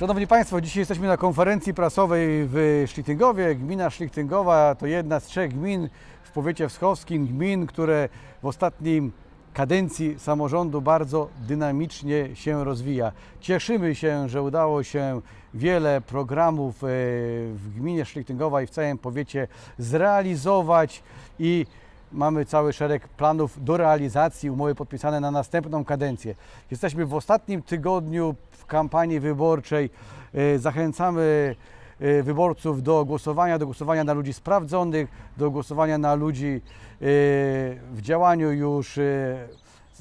Szanowni Państwo, dzisiaj jesteśmy na konferencji prasowej w Szlichtygowie. Gmina Szlichtyngowa to jedna z trzech gmin w powiecie wschowskim, gmin, które w ostatnim kadencji samorządu bardzo dynamicznie się rozwija. Cieszymy się, że udało się wiele programów e, w gminie Szlichtyngowa i w całym powiecie zrealizować i mamy cały szereg planów do realizacji, umowy podpisane na następną kadencję. Jesteśmy w ostatnim tygodniu w kampanii wyborczej. E, Zachęcamy e, wyborców do głosowania, do głosowania na ludzi sprawdzonych, do głosowania na ludzi e, w działaniu już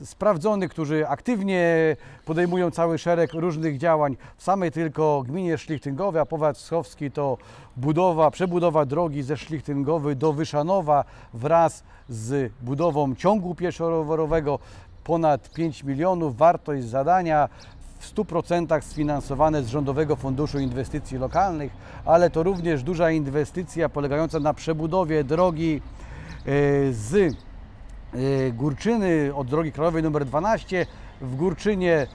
sprawdzonych, którzy aktywnie podejmują cały szereg różnych działań. W samej tylko gminie Szlichtyngowej, a powiat schowski to budowa, przebudowa drogi ze Szlichtyngowy do Wyszanowa wraz z budową ciągu pieszo-rowerowego ponad 5 milionów. Wartość zadania w 100% sfinansowane z Rządowego Funduszu Inwestycji Lokalnych, ale to również duża inwestycja polegająca na przebudowie drogi e, z Górczyny od drogi krajowej nr 12 w Górczynie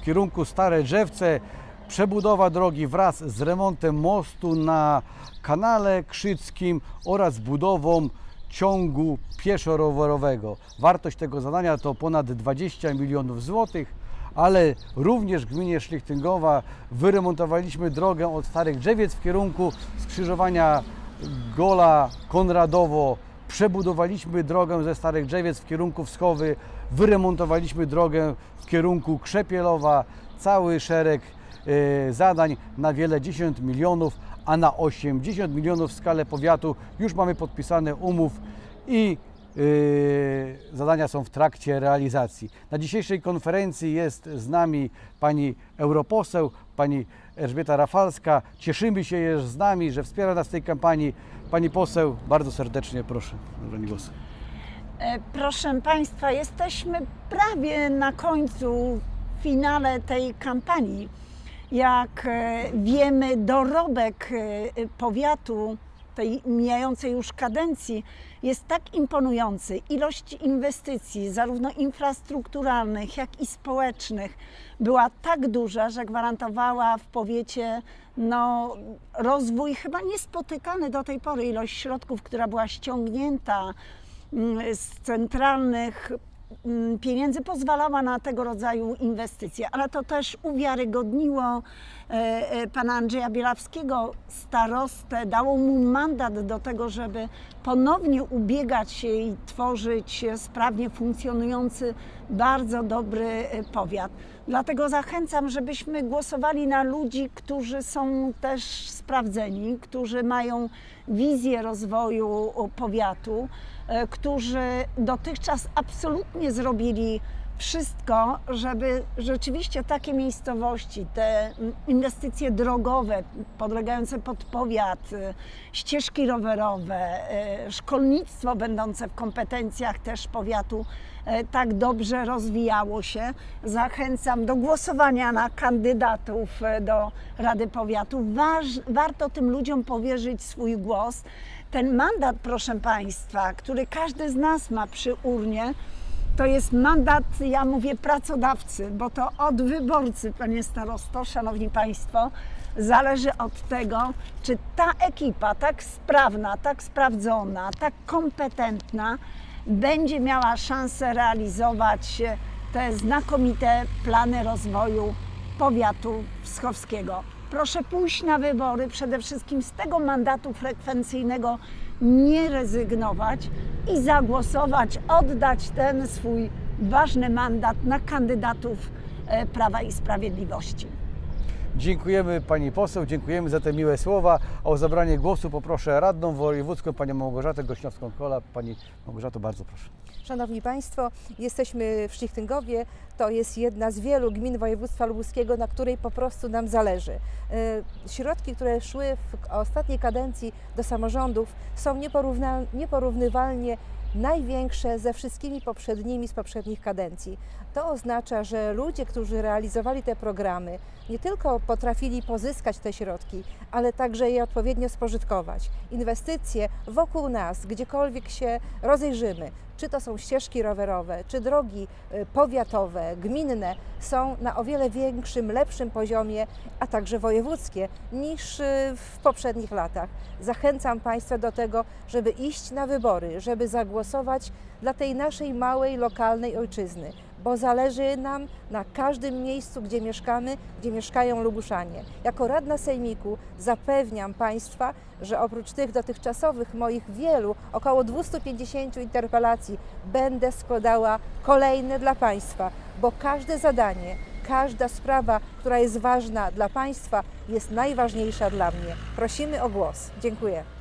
w kierunku Stare Drzewce. Przebudowa drogi wraz z remontem mostu na kanale Krzyckim oraz budową ciągu pieszo-rowerowego. Wartość tego zadania to ponad 20 milionów złotych, ale również w gminie Szlichtyngowa wyremontowaliśmy drogę od Starych Drzewiec w kierunku skrzyżowania Gola Konradowo. Przebudowaliśmy drogę ze Starych Drzewiec w kierunku Wschowy, wyremontowaliśmy drogę w kierunku Krzepielowa. Cały szereg e, zadań na wiele dziesiąt milionów, a na 80 milionów w skalę powiatu już mamy podpisane umów i zadania są w trakcie realizacji. Na dzisiejszej konferencji jest z nami pani europoseł, pani Elżbieta Rafalska. Cieszymy się, jest z nami, że wspiera nas w tej kampanii. Pani poseł, bardzo serdecznie proszę zabranie głosu. E, Proszę Państwa, jesteśmy prawie na końcu, finale tej kampanii. Jak e, wiemy, dorobek e, powiatu tej mijającej już kadencji jest tak imponujący. Ilość inwestycji, zarówno infrastrukturalnych, jak i społecznych, była tak duża, że gwarantowała w powiecie no, rozwój chyba niespotykany do tej pory. Ilość środków, która była ściągnięta mm, z centralnych pieniędzy pozwalała na tego rodzaju inwestycje, ale to też uwiarygodniło e, e, pana Andrzeja Bielawskiego, starostę, dało mu mandat do tego, żeby ponownie ubiegać się i tworzyć sprawnie funkcjonujący, bardzo dobry e, powiat. Dlatego zachęcam, żebyśmy głosowali na ludzi, którzy są też sprawdzeni, którzy mają wizję rozwoju powiatu, którzy dotychczas absolutnie zrobili wszystko, żeby rzeczywiście takie miejscowości, te inwestycje drogowe podlegające pod powiat, e, ścieżki rowerowe, e, szkolnictwo będące w kompetencjach też powiatu e, tak dobrze rozwijało się. Zachęcam do głosowania na kandydatów do Rady Powiatu. Waż, warto tym ludziom powierzyć swój głos. Ten mandat, proszę Państwa, który każdy z nas ma przy urnie, to jest mandat, ja mówię, pracodawcy, bo to od wyborcy, panie starosto, szanowni państwo, zależy od tego, czy ta ekipa tak sprawna, tak sprawdzona, tak kompetentna będzie miała szansę realizować te znakomite plany rozwoju powiatu wschowskiego. Proszę pójść na wybory, przede wszystkim z tego mandatu frekwencyjnego nie rezygnować i zagłosować, oddać ten swój ważny mandat na kandydatów e, Prawa i Sprawiedliwości. Dziękujemy pani poseł, dziękujemy za te miłe słowa. O zabranie głosu poproszę radną wojewódzką, panią Małgorzatę Gośniowską-Kola. Pani Małgorzato, bardzo proszę. Szanowni Państwo, jesteśmy w Szlichtyngowie. To jest jedna z wielu gmin województwa lubuskiego, na której po prostu nam zależy. Y, Środki, które szły w ostatniej kadencji do samorządów są nieporównywalnie największe ze wszystkimi poprzednimi z poprzednich kadencji. To oznacza, że ludzie, którzy realizowali te programy, nie tylko potrafili pozyskać te środki, ale także je odpowiednio spożytkować. Inwestycje wokół nas, gdziekolwiek się rozejrzymy, czy to są ścieżki rowerowe, czy drogi y, powiatowe, gminne, są na o wiele większym, lepszym poziomie, a także wojewódzkie niż y, w poprzednich latach. Zachęcam Państwa do tego, żeby iść na wybory, żeby zagłosować dla tej naszej małej, lokalnej ojczyzny, bo zależy nam na każdym miejscu, gdzie mieszkamy, gdzie mieszkają Lubuszanie. Jako radna Sejmiku zapewniam Państwa, że oprócz tych dotychczasowych moich wielu, około 250 interpelacji, będę składała kolejne dla Państwa, bo każde zadanie, każda sprawa, która jest ważna dla Państwa, jest najważniejsza dla mnie. Prosimy o głos. Dziękuję.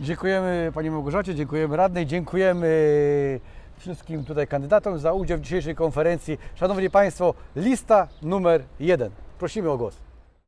Dziękujemy Pani Małgorzacie, dziękujemy radnej, dziękujemy wszystkim tutaj kandydatom za udział w dzisiejszej konferencji. Szanowni Państwo, lista numer jeden. Prosimy o głos.